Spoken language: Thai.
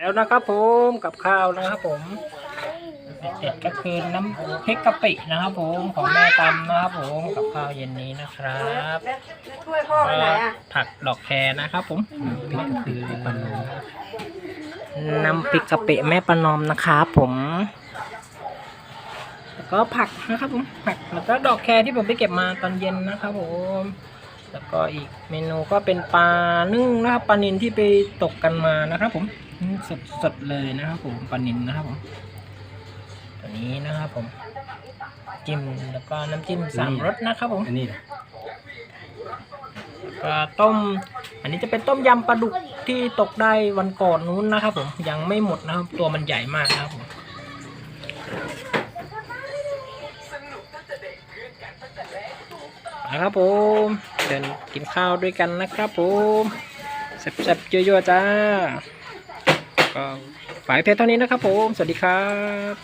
แล้วนะครับผมกับข้าวนะครับผมเด็ดก็คือน้ำพริกกะปินะครับผมของแม่ตำนะครับผมกับข้าวเย็นนี้นะครับช่วยพ่อไปไหนอะผักดอกแครนะครับผมนี่ก็คือน้ำพริกกะปิแม่ประนอมนะครับผมแล้วก็ผักนะครับผมผักแล้วก็ดอกแครที่ผมไปเก็บมาตอนเย็นนะครับผม แล้วก็อีกเมนูก็เป็นปลานึ่งนะครับปลานินที่ไปตกกันมานะครับผมสดสดๆเลยนะครับผมปลานินนะครับผมตัวนี้นะครับผมจิ้มแล้วก็น้ำจิ้มสามรสนะครับผมอันนี้นะก็ต้ม อันนี้จะเป็นต้มยำปลาดุกที่ตกได้วันก่อนนู้นนะครับผมยังไม่หมดนะครับ ตัวมันใหญ่มากนะครับผม นะครับผมเดินกินข้าวด้วยกันนะครับผมแซ่บๆเยอะๆจ้าก็ฝ่ายเพชรเท่านี้นะครับผม สวัสดีครับ